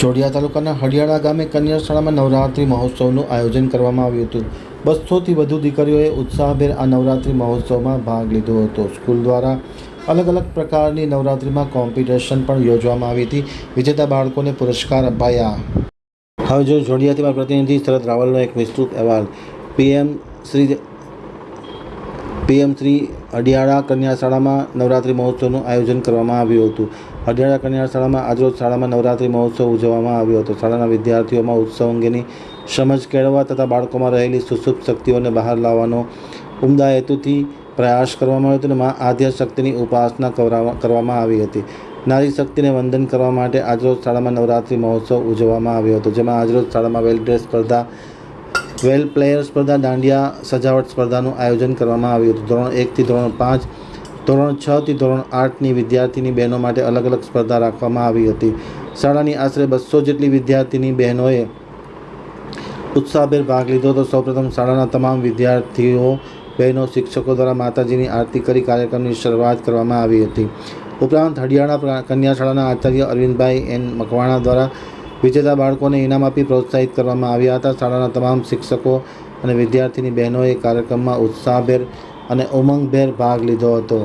જોડિયા તાલુકાના હડિયાળા ગામે કન્યા શાળામાં નવરાત્રિ મહોત્સવનું આયોજન કરવામાં આવ્યું હતું. બસોથી વધુ દીકરીઓએ ઉત્સાહભેર આ નવરાત્રિ મહોત્સવમાં ભાગ લીધો હતો. સ્કૂલ દ્વારા અલગ અલગ પ્રકારની નવરાત્રિમાં કોમ્પિટિશન પણ યોજવામાં આવી હતી. વિજેતા બાળકોને પુરસ્કાર અપાયા. હવે જો જોડિયાથી મારા પ્રતિનિધિ શરદ રાવલનો એક વિસ્તૃત અહેવાલ. પીએમ શ્રી પીએમ શ્રી અડિયાળા કન્યાશાળામાં નવરાત્રિ મહોત્સવનું આયોજન કરવામાં આવ્યું હતું. અડિયાળા કન્યાશાળામાં આજરોજ શાળામાં નવરાત્રિ મહોત્સવ ઉજવવામાં આવ્યો હતો. શાળાના વિદ્યાર્થીઓમાં ઉત્સવ અંગેની સમજ કેળવવા તથા બાળકોમાં રહેલી સુસુપ્ત શક્તિઓને બહાર લાવવાનો ઉમદા હેતુથી પ્રયાસ કરવામાં આવ્યો હતો અને મા આદ્ય શક્તિની ઉપાસના કરવામાં આવી હતી. નારી શક્તિને વંદન કરવા માટે આજરોજ શાળામાં નવરાત્રિ મહોત્સવ ઉજવવામાં આવ્યો હતો, જેમાં આજરોજ શાળામાં વેલ ડ્રેસ સ્પર્ધા વેલ પ્લેયર સ્પર્ધા દાંડિયા સજાવટ સ્પર્ધાનું આયોજન કરવામાં આવ્યું હતું. ધોરણ એકથી ધોરણ પાંચ, ધોરણ છથી ધોરણ આઠની વિદ્યાર્થીની બહેનો માટે અલગ અલગ સ્પર્ધા રાખવામાં આવી હતી. શાળાની આશરે બસો જેટલી વિદ્યાર્થીની બહેનોએ ઉત્સાહભેર ભાગ લીધો હતો. સૌપ્રથમ શાળાના તમામ વિદ્યાર્થીઓ, બહેનો, શિક્ષકો દ્વારા માતાજીની આરતી કરી કાર્યક્રમની શરૂઆત કરવામાં આવી હતી. ઉપરાંત હરિયાણા કન્યા શાળાના આચાર્ય અરવિંદભાઈ એન મકવાણા દ્વારા વિજેતા બાળકોને ઇનામ આપી પ્રોત્સાહિત કરવામાં આવ્યા હતા. શાળાના તમામ શિક્ષકો અને વિદ્યાર્થીની બહેનોએ કાર્યક્રમમાં ઉત્સાહભેર અને ઉમંગભેર ભાગ લીધો હતો.